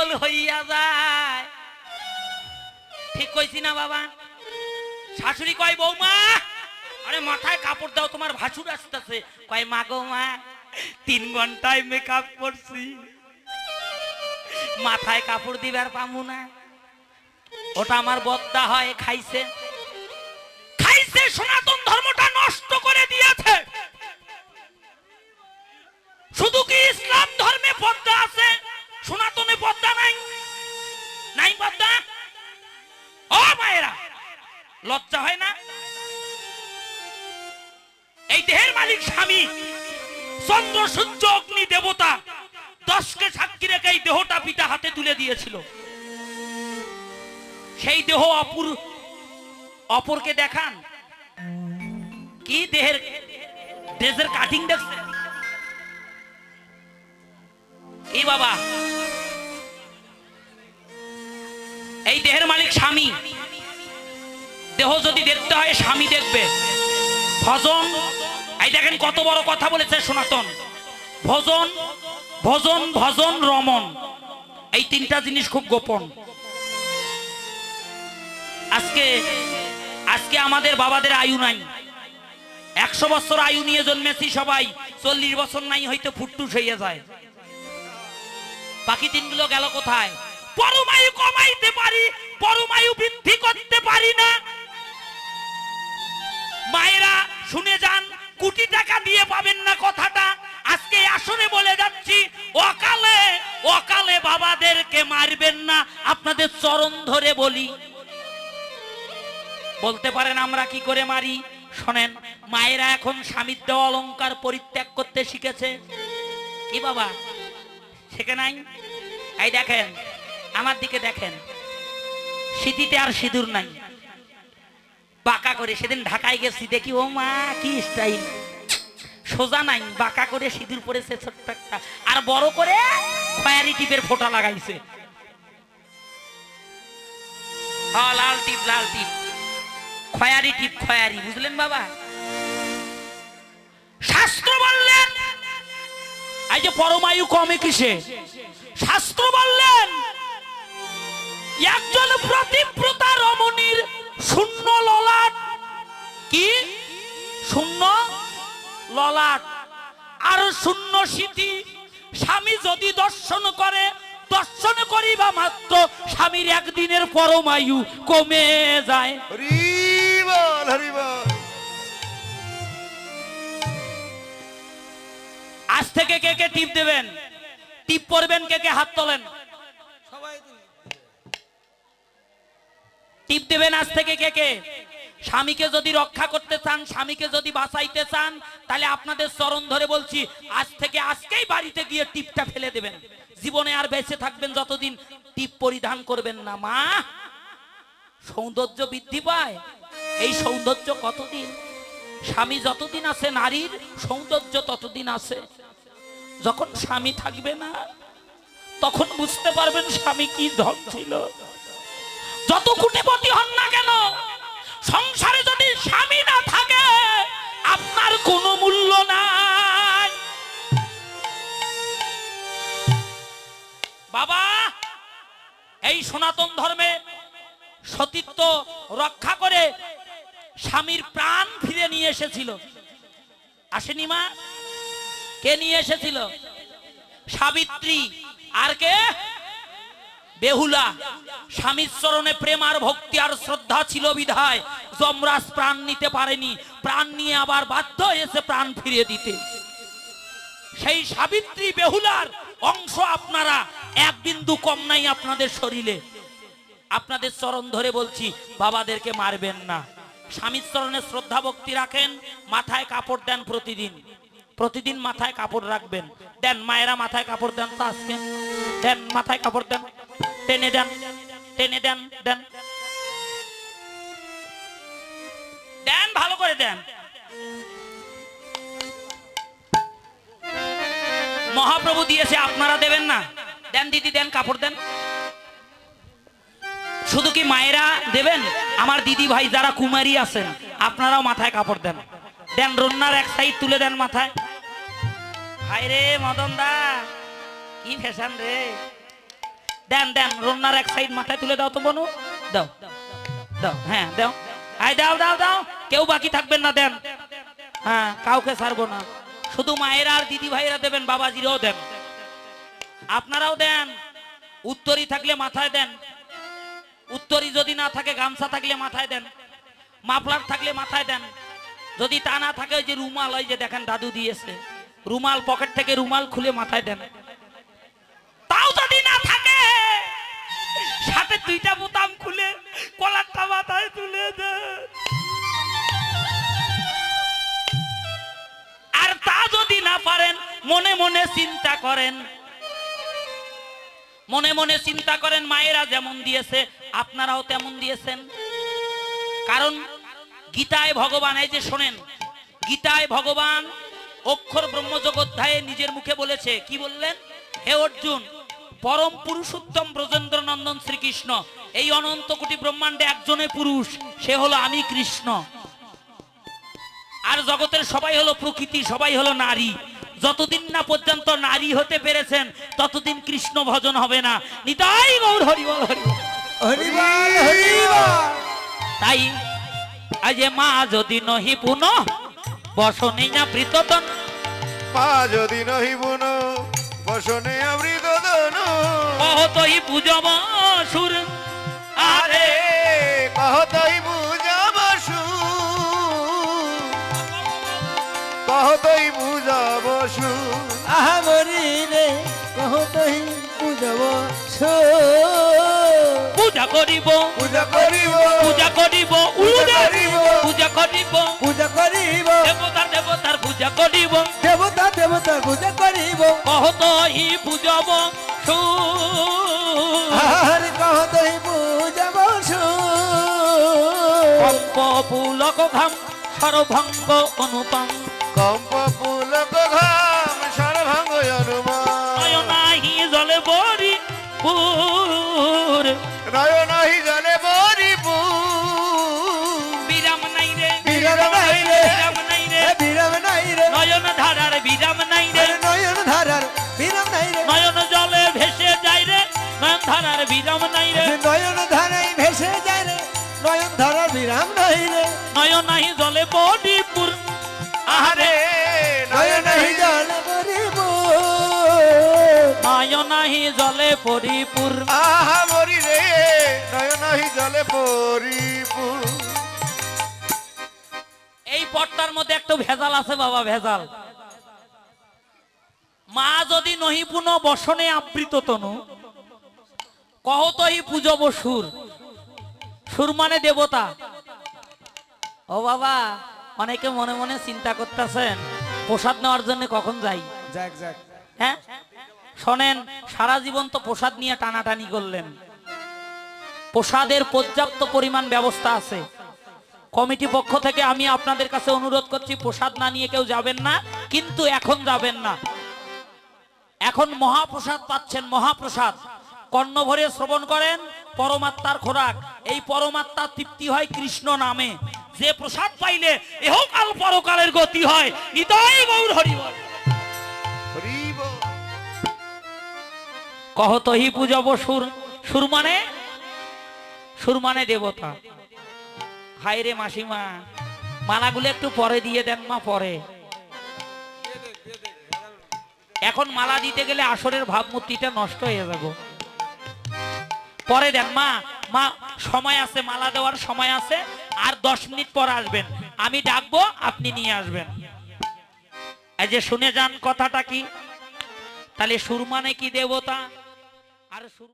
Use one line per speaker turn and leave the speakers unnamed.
হরিবল হইয়া যায়। ঠিক কইছি না বাবা? শাশুড়ি কয়, বৌমা, আরে মাথায় কাপড় দাও, তোমার ভাসুর আসতেছে। কয়, মা গো মা, তিন ঘন্টায় মেকআপ করছি। মাথায় কাপড় দিবার পামু না। ওটা আমার বদ্দা হয়, খাইছে। খাইছে, সনাতন ধর্মটা নষ্ট করে দিয়েছে শুধু কি ইসলাম ধর্মে পদ্মা আছে সনাতনে পদ্মা নাই? নাই পদ্মা? ও মায়েরা, লজ্জা হয় না? এই দেহের মালিক স্বামী, চন্দ্র, সূর্য, অগ্নি, দেবতা, দশকে সাক্ষী রেখে এই দেহটা পিতা হাতে তুলে দিয়েছিল। সেই দেহ অপুর, অপরকে দেখান। কি দেহের ড্রেসের কাটিং দেখছেন? এই বাবা দেহের মালিক স্বামী। দেহ যদি দেখতে হয়, স্বামী দেখবে। ভজন, এই দেখেন কত বড় কথা বলেছে সনাতন। ভজন ভজন ভজন রমন এই তিনটা জিনিস খুব গোপন। আজকে আজকে আমাদের বাবাদের আয়ু নাই। একশো বছর আয়ু নিয়ে জন্মেছি সবাই, চল্লিশ বছর নাই হয়তো ফুটটুস হয়ে যায়। বাকি দিনগুলো গেল কোথায়? পরমায়ু কমাইতে পারি, পরমায়ু বৃদ্ধি করতে পারি না। মায়েরা, শুনে যান, কোটি টাকা দিয়ে পাবেন না কথাটা। আজকে আসরে বলে যাচ্ছি, অকালে অকালে বাবাদেরকে মারবেন না, আপনাদের চরণ ধরে বলি। বলতে পারেন আমরা কি করে মারি? শোনেন, মায়েরা এখন স্বামীর দেওয়া অলংকার পরিত্যাগ করতে শিখেছে। কি বাবা? শেখে নাই? এই দেখেন আমার দিকে দেখেন। স্মৃতিতে আর সিঁদুর নাই। বাঁকা করে সেদিন ঢাকায় গেছি, দেখি, ও মা, কি স্টাইল সোজা নাই, বাঁকা করে সিঁদুর পরেছে ছোট্ট একটা। আর বড় করে খয়ারি টিপের ফোঁটা লাগাইছে। লাল টিপ লাল টিপ। খয়ারি টিপ, খয়ারি, বুঝলেন বাবা? শাস্ত্র বললেন, এই যে পরমায়ু কমে কিসে? শাস্ত্র বললেন একজন প্রতিব্রতা রমণীর শূন্য ললাট। কি? শূন্য ললাট। আর শূন্য স্মৃতি স্বামী যদি দর্শন করে দর্শন করিবা মাত্র স্বামীর একদিনের পরমায়ু কমে যায়। আজ থেকে কে কে টিপ দেবেন? টিপ পরবেন কে কে? হাত তোলেন। টিপ দেবেন আজ থেকে কে কে? স্বামীকে যদি রক্ষা করতে চান, স্বামীকে যদি বাঁচাইতে চান, তাহলে আপনাদের চরণ ধরে বলছি, আজ থেকে আজকেই বাড়িতে গিয়ে টিপটা ফেলে দেবেন। জীবনে আর বেঁচে থাকবেন যতদিন টিপ পরিধান করবেন না। মা, সৌন্দর্য বৃদ্ধি পায়। এই সৌন্দর্য কতদিন? স্বামী যতদিন আছে নারীর, সৌন্দর্য ততদিন আছে। যখন স্বামী থাকবে না, তখন বুঝতে পারবেন স্বামী কি ধন ছিল। যত কুটিপতি হন না কেন, সংসারে যদি স্বামী না থাকে, আপনার কোনো মূল্য নাই। বাবা, এই সনাতন ধর্মে সতীত্ব রক্ষা করে স্বামীর প্রাণ ফিরে নিয়ে এসেছিল। আসেনি মা? কে নিয়ে এসেছিল? সাবিত্রী। আর কে? বেহুলা, স্বামীর চরণে প্রেম আর ভক্তি আর শ্রদ্ধা ছিল বিধায় যমরাজ প্রাণ নিতে পারেনি। প্রাণ নিয়ে আবার বাধ্য হয়েছে প্রাণ ফিরিয়ে দিতে। সেই সাবিত্রী বেহুলার অংশ আপনারা এক বিন্দু কম নাই আপনাদের শরীরে। আপনাদের চরণ ধরে বলছি, বাবাদেরকে মারবেন না। স্বামীর চরণে শ্রদ্ধা ভক্তি রাখেন, মাথায় কাপড় দেন প্রতিদিন। প্রতিদিন মাথায় কাপড় রাখবেন। দেন মায়েরা মাথায় কাপড় দেন তো আজকে দেন মাথায় কাপড় দেন। টেনে দেন টেনে দেন দেন। দেন, ভালো করে দেন। মহাপ্রভু দিয়েছে, আপনারা দেবেন না। দেন, দিদি, দেন, কাপড় দেন। শুধু কি মায়েরা দেবেন? আমার দিদি ভাই যারা কুমারী আছেন, আপনারাও মাথায় কাপড় দেন। দেন রন্নার এক সাইড তুলে দেন মাথায়। ভাই রে মদন দা কি ফ্যাশন রে। দেন দেন, রন্নার এক সাইড মাথায় তুলে দাও তো বনু। দাও দাও হ্যাঁ দাও। আই দাও দাও দাও। কেউ বাকি থাকবেন না, দেন। হ্যাঁ কাউকে ছাড়বো না। শুধু মায়েরা আর দিদি ভাইরা দেবেন, বাবাজিরাও দেন। আপনারাও দেন। উত্তরই থাকলে মাথায় দেন। উত্তরই যদি না থাকে, গামছা থাকলে মাথায় দেন। মাফলার থাকলে মাথায় দেন। যদি তা না থাকে, ওই যে রুমাল, ওই যে দেখেন, দাদু দিয়েছে। রুমাল পকেট থেকে রুমাল খুলে মাথায় দেন। সাথে দুইটা বোতাম খুলে, কলারটা মাথায় তুলে দেন আর তা যদি না পারেন, মনে মনে চিন্তা করেন। মনে মনে চিন্তা করেন, মায়েরা যেমন দিয়েছে, আপনারাও তেমন দিয়েছেন। কারণ গীতায় ভগবান, এই যে শোনেন, গীতায় ভগবান অক্ষর ব্রহ্মযোগ অধ্যায়ে নিজের মুখে বলেছে, কি বললেন? হে অর্জুন পরম পুরুষোত্তম ব্রজেন্দ্র নন্দন শ্রীকৃষ্ণ এই অনন্ত কোটি ব্রহ্মাণ্ডে একজনে পুরুষ সে হলো আমি কৃষ্ণ। আর জগতের সবাই হলো প্রকৃতি সবাই হলো নারী। যতদিন না পর্যন্ত নারী হতে পেরেছেন ততদিন কৃষ্ণ ভজন হবে না। নিতাই গৌর হরিবল হরিবল। তাই আজ মা যদি নহি পুন বসনে না প্রীততন
মা যদি নহিবুন বসনে অমৃত
কহতই পূজব সুর আরে
কহতই বুঝাব সু কহতই বুঝাব সু
আহা মরিলে কহতই পূজব সো
পূজা করিব।
পূজা করিব।
পূজা করিব। উরে পূজা করিব।
পূজা করিব।
দেবতা দেবতার পূজা করিব।
দেবতা দেবতা পূজা করিব।
কহতই পুলক ঘাম সর্বঙ্গ অনুপম।
কম্প পুলক ঘাম সর্বাঙ্গ অনুমান
নয়নাহি জলে বরি পুর।
নয়নাহি জলে বরিপু
বিরাম নাই রে।
বিরাম নাই রে।
বিরাম নাই রে।
বিরাম নাই রে।
নয়ন ধারার বিরাম নাই রে।
নয়ন ধারার বিরাম নাই রে।
নয়ন জলে ভেসে যায় রে। নয়ন ধারার বিরাম নাই রে।
নয়ন ধারাই ভেসে যায় রে নয়ন বিরাম নাই রে।
নয়ন নাহি জলে বডি পুর আহারে
নয়ন নাহি জল
নয়ন নাহি জলে পরিপুর
আহা মরি রে নয়নাহি জলে পরিপু
এই পটটার মধ্যে একটু ভেজাল আছে বাবা ভেজাল। মা যদি নহি পুন বসনে আবৃত তনু কহতই পূজব সুর। সুর মানে দেবতা। ও বাবা অনেকে মনে মনে চিন্তা করতেছেন প্রসাদ নেওয়ার জন্য কখন যাই?
যাক যাক।
হ্যাঁ? শোনেন সারা জীবন তো প্রসাদ নিয়ে টানাটানি করলেন। প্রসাদের পর্যাপ্ত পরিমাণ ব্যবস্থা আছে। কমিটি পক্ষ থেকে আমি আপনাদের কাছে অনুরোধ করছি প্রসাদ না নিয়ে কেউ যাবেন না কিন্তু এখন যাবেন না। এখন মহাপ্রসাদ পাচ্ছেন মহাপ্রসাদ। কর্ণ ভরে শ্রবণ করেন পরমাত্মার খোরাক। এই পরমাত্মার তৃপ্তি হয় কৃষ্ণ নামে। যে প্রসাদ পাইলে এহকাল পরকালের গতি হয়। নিতাই গৌর হরিবল
হরিবল
কহতহি পূজব সুর সুর মানে? সুর মানে দেবতা। হায় রে মাসিমা মালাগুলো একটু পরে দিয়ে দেন মা পরে। এখন মালা দিতে গেলে আসরের ভাবমূর্তিটা নষ্ট হয়ে যাব। পরে দেন, মা মা, সময় আছে, মালা দেওয়ার সময় আছে, আর দশ মিনিট পর আসবেন। আমি ডাকবো, আপনি নিয়ে আসবেন। এই যে শুনে যান কথাটা কি? তাহলে সুর মানে কি দেবতা? আর সুর